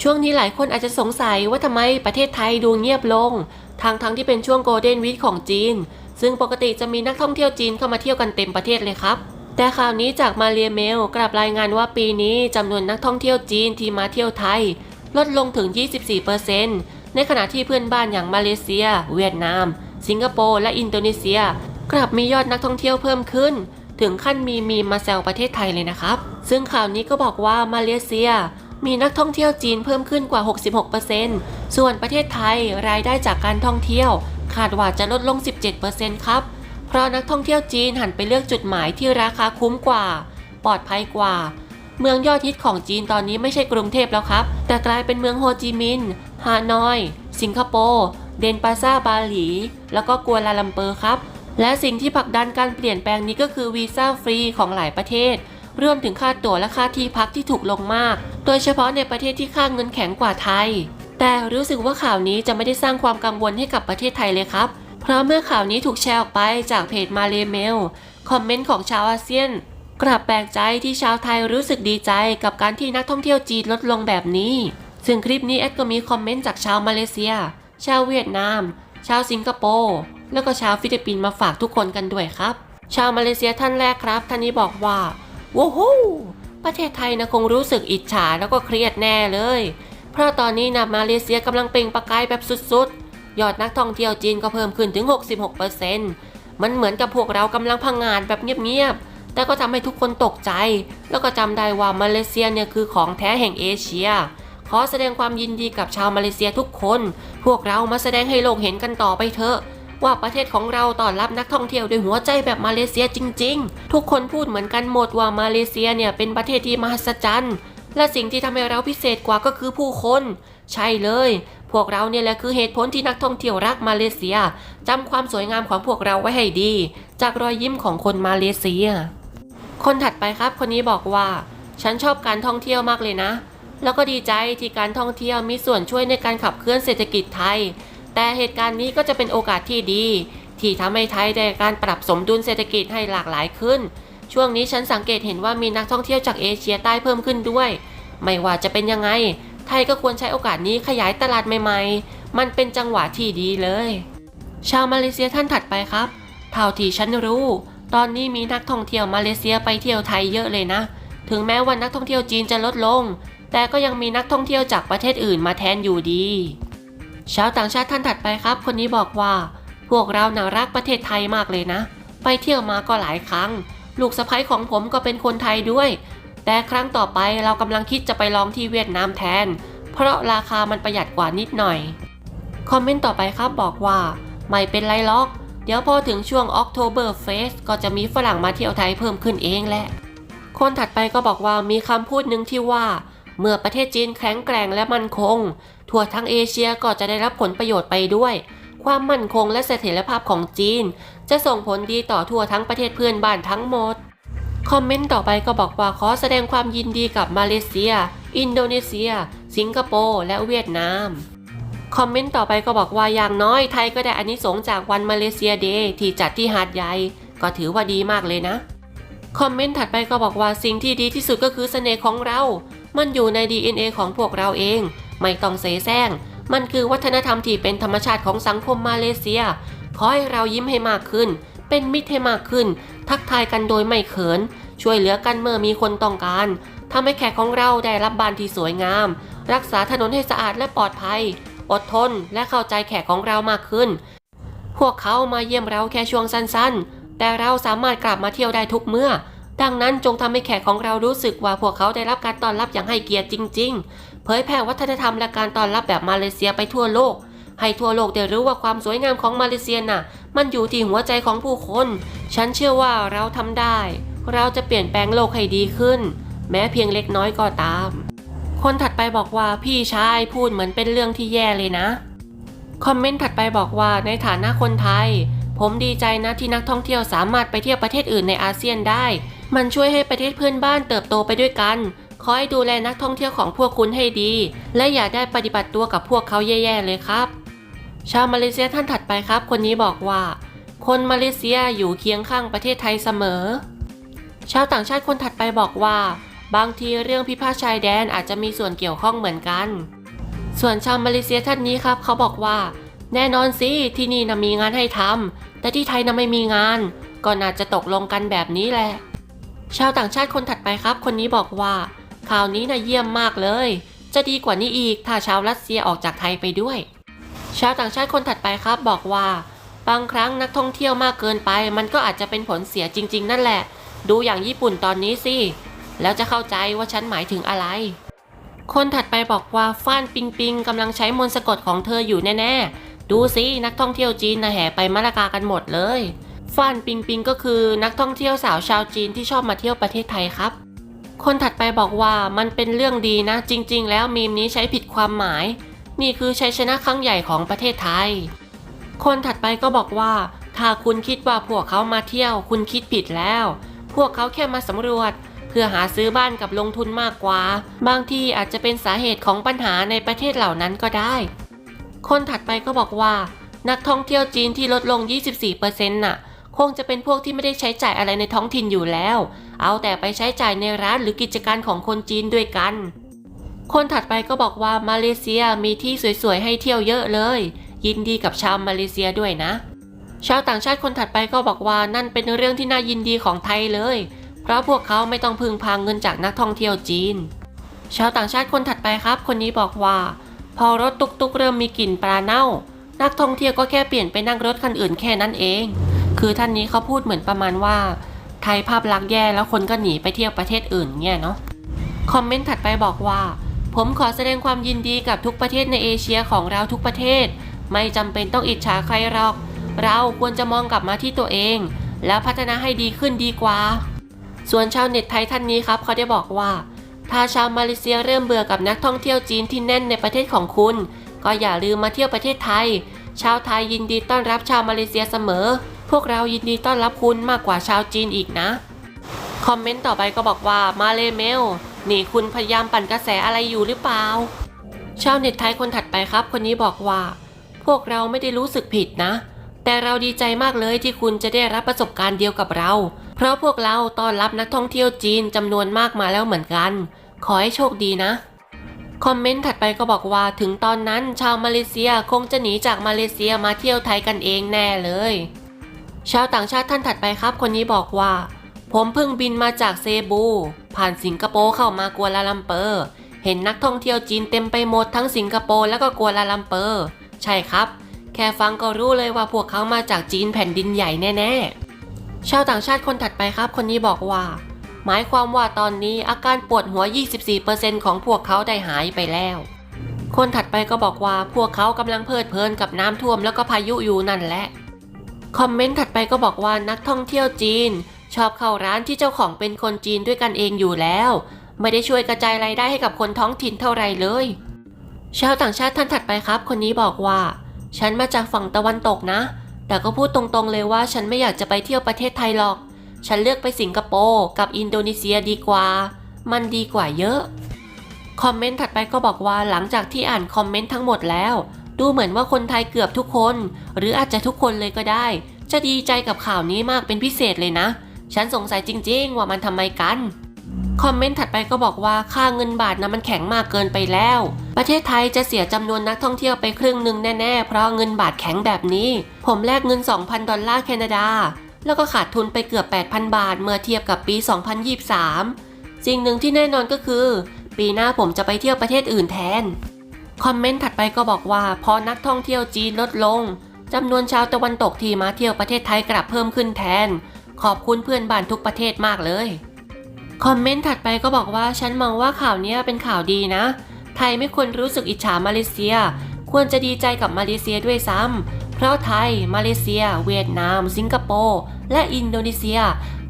ช่วงนี้หลายคนอาจจะสงสัยว่าทำไมประเทศไทยดูเงียบลง ทางทั้งที่เป็นช่วงโกลเด้นวีคของจีน ซึ่งปกติจะมีนักท่องเที่ยวจีนเข้ามาเที่ยวกันเต็มประเทศเลยครับ แต่ข่าวนี้จากมาเรียเมลกลับรายงานว่าปีนี้จำนวนนักท่องเที่ยวจีนที่มาเที่ยวไทย ลดลงถึง 24%ในขณะที่เพื่อนบ้านอย่างมาเลเซีย เวียดนาม สิงคโปร์และอินโดนีเซีย กลับมียอดนักท่องเที่ยวเพิ่มขึ้น ถึงขั้นมีมีมมาแซวประเทศไทยเลยนะครับ ซึ่งข่าวนี้ก็บอกว่ามาเลเซีย มีนักท่องเที่ยวจีนเพิ่มขึ้นกว่า 66%ส่วนประเทศไทยรายได้จากการท่องเที่ยว คาดว่าจะลดลง 17%ครับ เพราะนักท่องเที่ยวจีนหันไปเลือกจุดหมายที่ราคาคุ้มกว่า ปลอดภัยกว่า เมืองยอดฮิตของจีนตอนนี้ไม่ใช่กรุงเทพแล้วครับ แต่กลายเป็นเมืองโฮจิมินห์ ฮานอย สิงคโปร์ เดนปาซาบาหลี แล้วก็กัวลาลัมเปอร์ครับ และสิ่งที่ผลักดันการเปลี่ยนแปลงนี้ก็คือวีซ่าฟรีของหลายประเทศ รวมถึงค่าตั๋วและค่าที่พักที่ถูกลงมาก โดยเฉพาะในประเทศที่ค่าเงินแข็งกว่าไทย แต่รู้สึกว่าข่าวนี้จะไม่ได้สร้างความกังวลให้กับประเทศไทยเลยครับ เพราะเมื่อข่าวนี้ถูกแชร์ออกไปจากเพจมาเลเมลคอมเมนต์ของชาวอาเซียน กลับแปลกใจที่ชาวไทยรู้สึกดีใจกับการที่นักท่องเที่ยวจีนลดลงแบบนี้ ซึ่งคลิปนี้แอดก็มีคอมเมนต์จากชาวมาเลเซีย ชาวเวียดนาม ชาวสิงคโปร์แล้วก็ชาวฟิลิปปินส์มาฝากทุกคนกันด้วยครับ ชาวมาเลเซียท่านแรกครับ ท่านนี้บอกว่า ว้าวประเทศไทยนะคงรู้สึกอิจฉาแล้วก็เครียดแน่เลย เพราะตอนนี้นะมาเลเซียกำลังเปล่งประกายแบบสุดๆ ยอดนักท่องเที่ยวจีนก็เพิ่มขึ้นถึง 66%มันเหมือนกับพวกเรากำลังพังงานแบบเงียบๆ แต่ก็ทำให้ทุกคนตกใจ แล้วก็จำได้ว่ามาเลเซียเนี่ยคือของแท้แห่งเอเชีย ขอแสดงความยินดีกับชาวมาเลเซียทุกคน พวกเรามาแสดงให้โลกเห็นกันต่อไปเถอะ ว่าประเทศของเราต้อนรับนักท่องเที่ยวด้วยหัวใจแบบมาเลเซียจริง ๆ ทุกคนพูดเหมือนกันหมดว่ามาเลเซียเนี่ยเป็นประเทศที่มหัศจรรย์และสิ่งที่ทำให้เราพิเศษกว่าก็คือผู้คน ใช่เลย พวกเราเนี่ยแหละคือเหตุผลที่นักท่องเที่ยวรักมาเลเซียจำความสวยงามของพวกเราไว้ให้ดี จากรอยยิ้มของคนมาเลเซีย คนถัดไปครับคนนี้บอกว่า ฉันชอบการท่องเที่ยวมากเลยนะ แล้วก็ดีใจที่การท่องเที่ยวมีส่วนช่วยในการขับเคลื่อนเศรษฐกิจไทย แต่เหตุการณ์นี้ก็จะเป็นโอกาสที่ดี ที่ทำให้ไทยได้การปรับสมดุลเศรษฐกิจให้หลากหลายขึ้น ช่วงนี้ฉันสังเกตเห็นว่ามีนักท่องเที่ยวจากเอเชียใต้เพิ่มขึ้นด้วย ไม่ว่าจะเป็นยังไง ไทยก็ควรใช้โอกาสนี้ขยายตลาดใหม่ ๆ มันเป็นจังหวะที่ดีเลย ชาวมาเลเซียท่านถัดไปครับ เท่าที่ฉันรู้ ตอนนี้มีนักท่องเที่ยวมาเลเซียไปเที่ยวไทยเยอะเลยนะ ถึงแม้ว่านักท่องเที่ยวจีนจะลดลง แต่ก็ยังมีนักท่องเที่ยวจากประเทศอื่นมาแทนอยู่ดี ชาวต่างชาติท่านถัดไปครับ คนนี้บอกว่า พวกเราน่ารักประเทศไทยมากเลยนะ ไปเที่ยวมาก็หลายครั้ง ลูกสะใภ้ของผมก็เป็นคนไทยด้วย แต่ครั้งต่อไปเรากำลังคิดจะไปลองที่เวียดนามแทน เพราะราคามันประหยัดกว่านิดหน่อย คอมเมนต์ต่อไปครับบอกว่า ไม่เป็นไรล็อก เดี๋ยวพอถึงช่วง October Fest ก็จะมีฝรั่งมาเที่ยวไทยเพิ่มขึ้นเองแหละ คนถัดไปก็บอกว่ามีคำพูดหนึ่งที่ว่า เมื่อประเทศจีนแข็งแกร่งและมั่นคง ทั่วทั้งเอเชียก็จะได้รับผลประโยชน์ไปด้วย ความมั่นคงและเสถียรภาพของจีน จะส่งผลดีต่อทั่วทั้งประเทศเพื่อนบ้านทั้งหมด คอมเมนต์ต่อไปก็บอกว่าขอแสดงความยินดีกับมาเลเซีย อินโดนีเซีย สิงคโปร์และเวียดนามคอมเมนต์ต่อไปก็บอกว่าอย่างน้อยไทยก็ได้อานิสงส์จากวันมาเลเซียเดย์ที่จัดที่หาดใหญ่ ก็ถือว่าดีมากเลยนะ คอมเมนต์ถัดไปก็บอกว่าสิ่งที่ดีที่สุดก็คือเสน่ห์ของเรา มันอยู่ใน DNA ของพวกเราเอง ไม่ต้องเสแสร้ง มันคือวัฒนธรรมที่เป็นธรรมชาติของสังคมมาเลเซีย ขอให้เรายิ้มให้มากขึ้น เป็นมิตรให้มากขึ้น ทักทายกันโดยไม่เขิน ช่วยเหลือกันเมื่อมีคนต้องการทำให้แขกของเราได้รับบ้านที่สวยงาม รักษาถนนให้สะอาดและปลอดภัย อดทนและเข้าใจแขกของเรามากขึ้น พวกเขามาเยี่ยมเราแค่ช่วงสั้นๆ แต่เราสามารถกลับมาเที่ยวได้ทุกเมื่อ ดังนั้นจงทำให้แขกของเรารู้สึกว่าพวกเขาได้รับการต้อนรับอย่างให้เกียรติจริง ๆ เผยแผ่วัฒนธรรมและการต้อนรับแบบมาเลเซียไปทั่วโลก ให้ทั่วโลกได้รู้ว่าความสวยงามของมาเลเซียน่ะ มันอยู่ที่หัวใจของผู้คน ฉันเชื่อว่าเราทำได้ เราจะเปลี่ยนแปลงโลกให้ดีขึ้น แม้เพียงเล็กน้อยก็ตาม คนถัดไปบอกว่าพี่ชายพูดเหมือนเป็นเรื่องที่แย่เลยนะ คอมเมนต์ถัดไปบอกว่าในฐานะคนไทย ผมดีใจนะที่นักท่องเที่ยวสามารถไปเที่ยวประเทศอื่นในอาเซียนได้ มันช่วยให้ประเทศเพื่อนบ้านเติบโตไปด้วยกัน ขอให้ดูแลนักท่องเที่ยวของพวกคุณให้ดี และอย่าได้ปฏิบัติตัวกับพวกเขาแย่ๆเลยครับ ชาวมาเลเซียท่านถัดไปครับ คนนี้บอกว่า คนมาเลเซียอยู่เคียงข้างประเทศไทยเสมอ ชาวต่างชาติคนถัดไปบอกว่า บางทีเรื่องพิพาทชายแดนอาจจะมีส่วนเกี่ยวข้องเหมือนกัน ส่วนชาวมาเลเซียท่านนี้ครับ เขาบอกว่า แน่นอนสิที่นี่นะมีงานให้ทำแต่ที่ไทยนะไม่มีงาน ก็น่าจะตกลงกันแบบนี้แหละ ชาวต่างชาติคนถัดไปครับ คนนี้บอกว่า ข่าวนี้นะเยี่ยมมากเลย จะดีกว่านี้อีกถ้าชาวรัสเซียออกจากไทยไปด้วย ชาวต่างชาติคนถัดไปครับบอกว่า บางครั้งนักท่องเที่ยวมากเกินไป มันก็อาจจะเป็นผลเสียจริง ๆ นั่นแหละ ดูอย่างญี่ปุ่นตอนนี้สิ แล้วจะเข้าใจว่าฉันหมายถึงอะไร คนถัดไปบอกว่าฟ้านปิงปิงกำลังใช้มนต์สะกดของเธออยู่แน่ๆ ดูสินักท่องเที่ยวจีนนะแห่ไปมะละกากันหมดเลย ฟ้านปิงปิงก็คือนักท่องเที่ยวสาวชาวจีนที่ชอบมาเที่ยวประเทศไทยครับ คนถัดไปบอกว่ามันเป็นเรื่องดีนะ จริง ๆ แล้วมีมนี้ใช้ผิดความหมาย นี่คือชัยชนะครั้งใหญ่ของประเทศไทย คนถัดไปก็บอกว่า ถ้าคุณคิดว่าพวกเขามาเที่ยว คุณคิดผิดแล้ว พวกเขาแค่มาสำรวจ เพื่อหาซื้อบ้านกับลงทุนมากกว่า บางที่อาจจะเป็นสาเหตุของปัญหาในประเทศเหล่านั้นก็ได้ คนถัดไปก็บอกว่า นักท่องเที่ยวจีนที่ลดลง 24%น่ะ คงจะเป็นพวกที่ไม่ได้ใช้จ่ายอะไรในท้องถิ่นอยู่แล้ว เอาแต่ไปใช้จ่ายในร้านหรือกิจการของคนจีนด้วยกัน คนถัดไปก็บอกว่ามาเลเซียมีที่สวยๆให้เที่ยวเยอะเลย ยินดีกับชาวมาเลเซียด้วยนะ ชาวต่างชาติคนถัดไปก็บอกว่านั่นเป็นเรื่องที่น่ายินดีของไทยเลย เพราะพวกเขาไม่ต้องพึ่งพาเงินจากนักท่องเที่ยวจีน ชาวต่างชาติคนถัดไปครับ คนนี้บอกว่า พอรถตุกๆเริ่มมีกลิ่นปลาเน่า นักท่องเที่ยวก็แค่เปลี่ยนไปนั่งรถคันอื่นแค่นั้นเอง คือท่านนี้เขาพูดเหมือนประมาณว่า ไทยภาพลักษณ์แย่แล้วคนก็หนีไปเที่ยวประเทศอื่นเนี่ยเนาะคอมเมนต์ถัดไปบอกว่า ผมขอแสดงความยินดีกับทุกประเทศในเอเชียของเราทุกประเทศ ไม่จำเป็นต้องอิจฉาใครหรอก เราควรจะมองกลับมาที่ตัวเอง แล้วพัฒนาให้ดีขึ้นดีกว่า ส่วนชาวเน็ตไทยท่านนี้ครับเขาได้บอกว่า ถ้าชาวมาเลเซียเริ่มเบื่อกับนักท่องเที่ยวจีนที่แน่นในประเทศของคุณ ก็อย่าลืมมาเที่ยวประเทศไทย ชาวไทยยินดีต้อนรับชาวมาเลเซียเสมอ พวกเรายินดีต้อนรับคุณมากกว่าชาวจีนอีกนะ คอมเมนต์ต่อไปก็บอกว่ามาเลเมล นี่คุณพยายามปั่นกระแสอะไรอยู่หรือเปล่า ชาวเน็ตไทยคนถัดไปครับ คนนี้บอกว่า พวกเราไม่ได้รู้สึกผิดนะ แต่เราดีใจมากเลยที่คุณจะได้รับประสบการณ์เดียวกับเรา เพราะพวกเราต้อนรับนักท่องเที่ยวจีนจำนวนมากมาแล้วเหมือนกัน ขอให้โชคดีนะ คอมเมนต์ถัดไปก็บอกว่าถึงตอนนั้นชาวมาเลเซียคงจะหนีจากมาเลเซียมาเที่ยวไทยกันเองแน่เลย ชาวต่างชาติท่านถัดไปครับ คนนี้บอกว่า ผมเพิ่งบินมาจากเซบู ผ่านสิงคโปร์เข้ามากัวลาลัมเปอร์ เห็นนักท่องเที่ยวจีนเต็มไปหมดทั้งสิงคโปร์แล้วก็กัวลาลัมเปอร์ ใช่ครับ แค่ฟังก็รู้เลยว่าพวกเขามาจากจีนแผ่นดินใหญ่แน่ๆ ชาวต่างชาติคนถัดไปครับ คนนี้บอกว่า หมายความว่าตอนนี้อาการปวดหัว 24%ของพวกเขาได้หายไปแล้วคนถัดไปก็บอกว่าพวกเขากำลังเพลิดเพลินกับน้ำท่วมแล้วก็พายุอยู่นั่นแหละ คอมเมนต์ถัดไปก็บอกว่านักท่องเที่ยวจีน ชอบเข้าร้านที่เจ้าของเป็นคนจีนด้วยกันเองอยู่แล้ว ไม่ได้ช่วยกระจายรายได้ให้กับคนท้องถิ่นเท่าไรเลย ชาวต่างชาติท่านถัดไปครับ คนนี้บอกว่า ฉันมาจากฝั่งตะวันตกนะ แต่ก็พูดตรงๆเลยว่าฉันไม่อยากจะไปเที่ยวประเทศไทยหรอก ฉันเลือกไปสิงคโปร์กับอินโดนีเซียดีกว่า มันดีกว่าเยอะคอมเมนต์ถัดไปก็บอกว่าหลังจากที่อ่านคอมเมนต์ทั้งหมดแล้ว ดูเหมือนว่าคนไทยเกือบทุกคน หรืออาจจะทุกคนเลยก็ได้ จะดีใจกับข่าวนี้มากเป็นพิเศษเลยนะ ฉันสงสัยจริง ๆ ว่ามันทำไมกัน คอมเมนต์ถัดไปก็บอกว่าค่าเงินบาทนะมันแข็งมากเกินไปแล้ว ประเทศไทยจะเสียจำนวนนักท่องเที่ยวไปครึ่งหนึ่งแน่ๆ เพราะเงินบาทแข็งแบบนี้ ผมแลกเงิน 2,000 ดอลลาร์แคนาดา แล้วก็ขาดทุนไปเกือบ 8,000 บาทเมื่อเทียบกับปี 2023 สิ่งหนึ่งที่แน่นอนก็คือ ปีหน้าผมจะไปเที่ยวประเทศอื่นแทน คอมเมนต์ถัดไปก็บอกว่า พอนักท่องเที่ยวจีนลดลงจำนวนชาวตะวันตกที่มาเที่ยวประเทศไทยกลับเพิ่มขึ้นแทน ขอบคุณเพื่อนบ้านทุกประเทศมากเลย คอมเมนต์ถัดไปก็บอกว่าฉันมองว่าข่าวนี้เป็นข่าวดีนะ ไทยไม่ควรรู้สึกอิจฉามาเลเซีย ควรจะดีใจกับมาเลเซียด้วยซ้ำเพราะไทย มาเลเซีย เวียดนาม สิงคโปร์และอินโดนีเซีย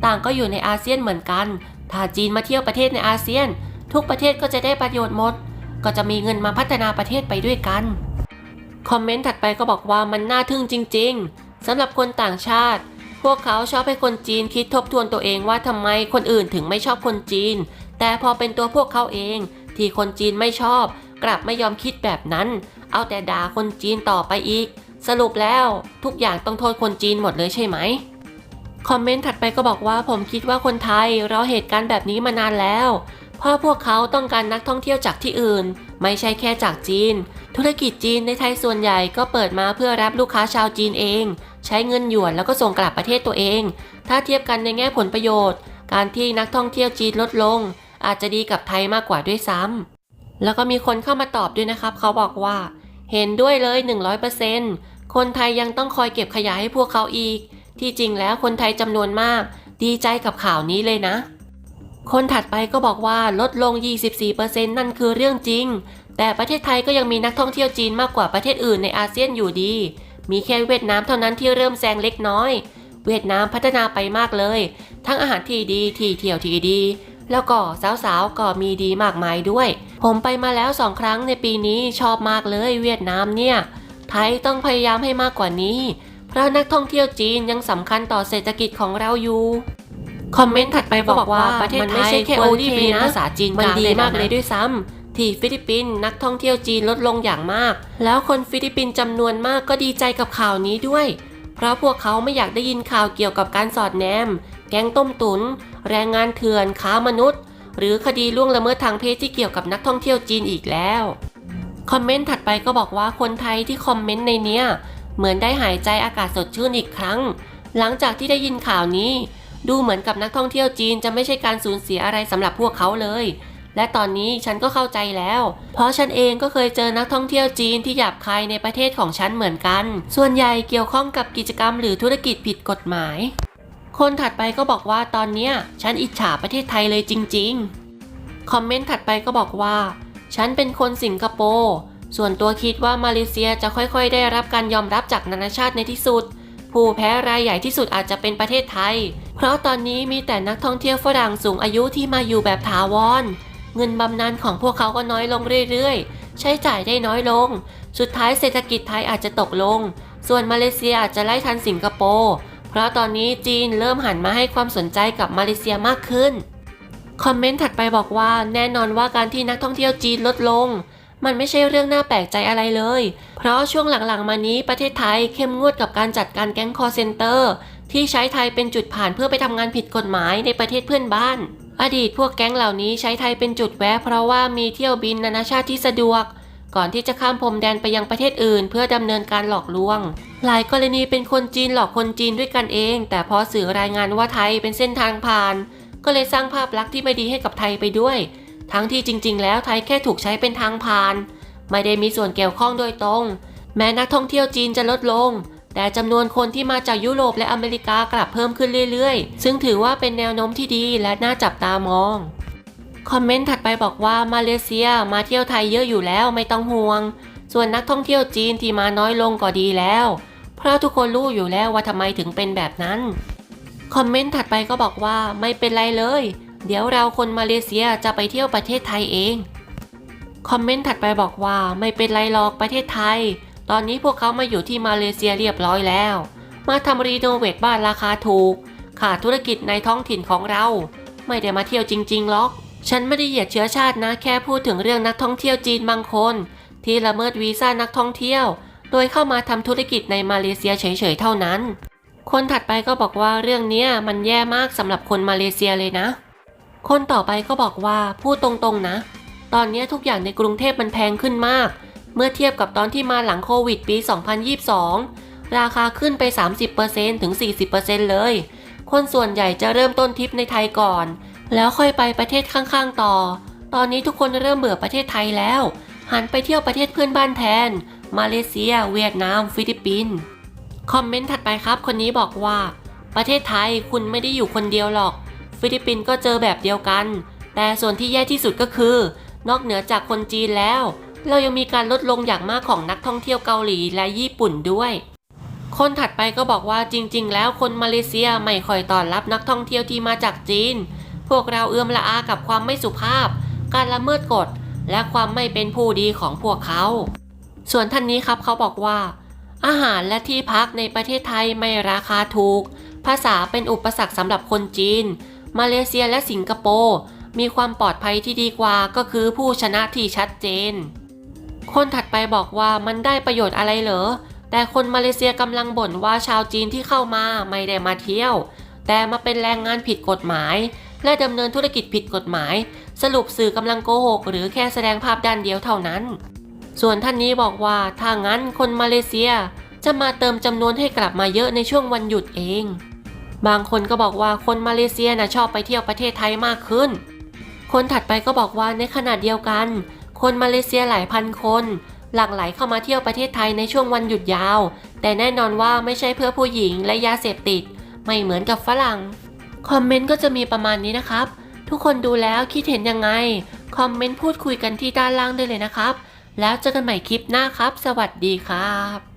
ต่างก็อยู่ในอาเซียนเหมือนกัน ถ้าจีนมาเที่ยวประเทศในอาเซียน ทุกประเทศก็จะได้ประโยชน์หมด ก็จะมีเงินมาพัฒนาประเทศไปด้วยกัน คอมเมนต์ถัดไปก็บอกว่ามันน่าทึ่งจริง ๆสำหรับคนต่างชาติ พวกเขาชอบให้คนจีนคิดทบทวนตัวเองว่าทำไมคนอื่นถึงไม่ชอบคนจีน แต่พอเป็นตัวพวกเขาเอง ที่คนจีนไม่ชอบ กลับไม่ยอมคิดแบบนั้น เอาแต่ด่าคนจีนต่อไปอีก สรุปแล้วทุกอย่างต้องโทษคนจีนหมดเลยใช่ไหมคอมเมนต์ถัดไปก็บอกว่าผมคิดว่าคนไทยรอเหตุการณ์แบบนี้มานานแล้ว เพราะพวกเขาต้องการนักท่องเที่ยวจากที่อื่น ไม่ใช่แค่จากจีน ธุรกิจจีนในไทยส่วนใหญ่ก็เปิดมาเพื่อรับลูกค้าชาวจีนเอง ใช้เงินหยวนแล้วก็ส่งกลับประเทศตัวเอง ถ้าเทียบกันในแง่ผลประโยชน์ การที่นักท่องเที่ยวจีนลดลง อาจจะดีกับไทยมากกว่าด้วยซ้ำแล้วก็มีคนเข้ามาตอบด้วยนะครับ เขาบอกว่า เห็นด้วยเลย 100%คนไทยยังต้องคอยเก็บขยะให้พวกเขาอีก ที่จริงแล้วคนไทยจำนวนมาก ดีใจกับข่าวนี้เลยนะ คนถัดไปก็บอกว่าลดลง 24%นั่นคือเรื่องจริง แต่ประเทศไทยก็ยังมีนักท่องเที่ยวจีนมากกว่าประเทศอื่นในอาเซียนอยู่ดี มีแค่เวียดนามเท่านั้นที่เริ่มแซงเล็กน้อย เวียดนามพัฒนาไปมากเลย ทั้งอาหารที่ดีที่เที่ยวที่ดี แล้วก็สาวๆก็มีดีมากมายด้วย ผมไปมาแล้วสองครั้งในปีนี้ชอบมากเลยเวียดนามเนี่ย ไทยต้องพยายามให้มากกว่านี้ เพราะนักท่องเที่ยวจีนยังสำคัญต่อเศรษฐกิจของเราอยู่ คอมเมนต์ถัดไปก็บอกว่าประเทศมันไทไม่ยใช่แค่ควรโอที่ทีเรียนนะภาษาจีนมันกลางดีได้มากนะเลยด้วยซ้ำที่ฟิลิปปินส์นักท่องเที่ยวจีนลดลงอย่างมาก แล้วคนฟิลิปปินส์จำนวนมากก็ดีใจกับข่าวนี้ด้วย เพราะพวกเขาไม่อยากได้ยินข่าวเกี่ยวกับการสอดแนม แก๊งต้มตุน แรงงานเถื่อนค้ามนุษย์ หรือคดีล่วงละเมิดทางเพศที่เกี่ยวกับนักท่องเที่ยวจีนอีกแล้วคอมเมนต์ถัดไปก็บอกว่าคนไทยที่คอมเมนต์ในเนี้ยเหมือนได้หายใจอากาศสดชื่นอีกครั้ง หลังจากที่ได้ยินข่าวนี้ ดูเหมือนกับนักท่องเที่ยวจีนจะไม่ใช่การสูญเสียอะไรสำหรับพวกเขาเลย และตอนนี้ฉันก็เข้าใจแล้ว เพราะฉันเองก็เคยเจอนักท่องเที่ยวจีนที่หยาบคายในประเทศของฉันเหมือนกัน ส่วนใหญ่เกี่ยวข้องกับกิจกรรมหรือธุรกิจผิดกฎหมาย คนถัดไปก็บอกว่าตอนเนี้ยฉันอิจฉาประเทศไทยเลยจริง ๆ คอมเมนต์ถัดไปก็บอกว่า ฉันเป็นคนสิงคโปร์ส่วนตัวคิดว่ามาเลเซียจะค่อยๆ ได้รับการยอมรับจากนานาชาติในที่สุด ผู้แพ้รายใหญ่ที่สุดอาจจะเป็นประเทศไทย เพราะตอนนี้มีแต่นักท่องเที่ยวฝรั่งสูงอายุที่มาอยู่แบบถาวร เงินบำนาญของพวกเขาก็น้อยลงเรื่อยๆ ใช้จ่ายได้น้อยลง สุดท้ายเศรษฐกิจไทยอาจจะตกลง ส่วนมาเลเซียอาจจะไล่ทันสิงคโปร์ เพราะตอนนี้จีนเริ่มหันมาให้ความสนใจกับมาเลเซียมากขึ้น คอมเมนต์ถัดไปบอกว่าแน่นอนว่าการที่นักท่องเที่ยวจีนลดลงมันไม่ใช่เรื่องน่าแปลกใจอะไรเลย เพราะช่วงหลังๆ มานี้ประเทศไทยเข้มงวดกับการจัดการแก๊งคอเซนเตอร์ ที่ใช้ไทยเป็นจุดผ่านเพื่อไปทำงานผิดกฎหมายในประเทศเพื่อนบ้าน อดีตพวกแก๊งเหล่านี้ใช้ไทยเป็นจุดแวะเพราะว่ามีเที่ยวบินนานาชาติที่สะดวก ก่อนที่จะข้ามพรมแดนไปยังประเทศอื่น เพื่อดำเนินการหลอกลวง หลายกรณีเป็นคนจีนหลอกคนจีนด้วยกันเอง แต่พอสื่อรายงานว่าไทยเป็นเส้นทางผ่าน ก็เลยสร้างภาพลักษณ์ที่ไม่ดีให้กับไทยไปด้วย ทั้งที่จริง ๆ แล้วไทยแค่ถูกใช้เป็นทางผ่าน ไม่ได้มีส่วนเกี่ยวข้องโดยตรง แม้นักท่องเที่ยวจีนจะลดลง แต่จำนวนคนที่มาจากยุโรปและอเมริกากลับเพิ่มขึ้นเรื่อยๆ ซึ่งถือว่าเป็นแนวโน้มที่ดีและน่าจับตามอง คอมเมนต์ถัดไปบอกว่ามาเลเซียมาเที่ยวไทยเยอะอยู่แล้วไม่ต้องห่วง ส่วนนักท่องเที่ยวจีนที่มาน้อยลงก็ดีแล้ว เพราะทุกคนรู้อยู่แล้วว่าทำไมถึงเป็นแบบนั้น คอมเมนต์ถัดไปก็บอกว่าไม่เป็นไรเลย เดี๋ยวเราคนมาเลเซียจะไปเที่ยวประเทศไทยเอง คอมเมนต์ถัดไปบอกว่าไม่เป็นไรหรอกประเทศไทย ตอนนี้พวกเขามาอยู่ที่มาเลเซียเรียบร้อยแล้ว มาทำรีโนเวทบ้านราคาถูก ขาดธุรกิจในท้องถิ่นของเรา ไม่ได้มาเที่ยวจริงๆหรอก ฉันไม่ได้เหยียดเชื้อชาตินะ แค่พูดถึงเรื่องนักท่องเที่ยวจีนบางคน ที่ละเมิดวีซ่านักท่องเที่ยว โดยเข้ามาทำธุรกิจในมาเลเซียเฉยๆเท่านั้น คนถัดไปก็บอกว่าเรื่องนี้มันแย่มากสำหรับคนมาเลเซียเลยนะ คนต่อไปก็บอกว่าพูดตรงๆนะ ตอนนี้ทุกอย่างในกรุงเทพมันแพงขึ้นมาก เมื่อเทียบกับตอนที่มาหลังโควิดปี 2022 ราคาขึ้นไป 30%ถึง 40%เลย คนส่วนใหญ่จะเริ่มต้นทริปในไทยก่อน แล้วค่อยไปประเทศข้างๆต่อ ตอนนี้ทุกคนเริ่มเบื่อประเทศไทยแล้ว หันไปเที่ยวประเทศเพื่อนบ้านแทน มาเลเซีย เวียดนาม ฟิลิปปินส์คอมเมนต์ถัดไปครับ คนนี้บอกว่า ประเทศไทยคุณไม่ได้อยู่คนเดียวหรอก ฟิลิปปินส์ก็เจอแบบเดียวกัน แต่ส่วนที่แย่ที่สุดก็คือ นอกเหนือจากคนจีนแล้ว เรายังมีการลดลงอย่างมากของนักท่องเที่ยวเกาหลีและญี่ปุ่นด้วย คนถัดไปก็บอกว่าจริง ๆ แล้วคนมาเลเซียไม่ค่อยต้อนรับนักท่องเที่ยวที่มาจากจีน พวกเราเอื้อมละอากับความไม่สุภาพ การละเมิดกฎ และความไม่เป็นผู้ดีของพวกเขา ส่วนท่านนี้ครับเขาบอกว่า อาหารและที่พักในประเทศไทยไม่ราคาถูก ภาษาเป็นอุปสรรคสำหรับคนจีน มาเลเซียและสิงคโปร์มีความปลอดภัยที่ดีกว่าก็คือผู้ชนะที่ชัดเจน คนถัดไปบอกว่ามันได้ประโยชน์อะไรเหรอ แต่คนมาเลเซียกำลังบ่นว่าชาวจีนที่เข้ามาไม่ได้มาเที่ยว แต่มาเป็นแรงงานผิดกฎหมาย และดำเนินธุรกิจผิดกฎหมาย สรุปสื่อกำลังโกหก หรือแค่แสดงภาพด้านเดียวเท่านั้น ส่วนท่านนี้บอกว่าถ้างั้นคนมาเลเซีย จะมาเติมจำนวนให้กลับมาเยอะในช่วงวันหยุดเอง บางคนก็บอกว่าคนมาเลเซียนะชอบไปเที่ยวประเทศไทยมากขึ้น คนถัดไปก็บอกว่าในขณะเดียวกัน คนมาเลเซียหลายพันคน หลั่งไหลเข้ามาเที่ยวประเทศไทยในช่วงวันหยุดยาว แต่แน่นอนว่าไม่ใช่เพื่อผู้หญิงและยาเสพติด ไม่เหมือนกับฝรั่ง คอมเมนต์ก็จะมีประมาณนี้นะครับ ทุกคนดูแล้วคิดเห็นยังไง คอมเมนต์พูดคุยกันที่ด้านล่างได้เลยนะครับ แล้วเจอกันใหม่คลิปหน้าครับ สวัสดีครับ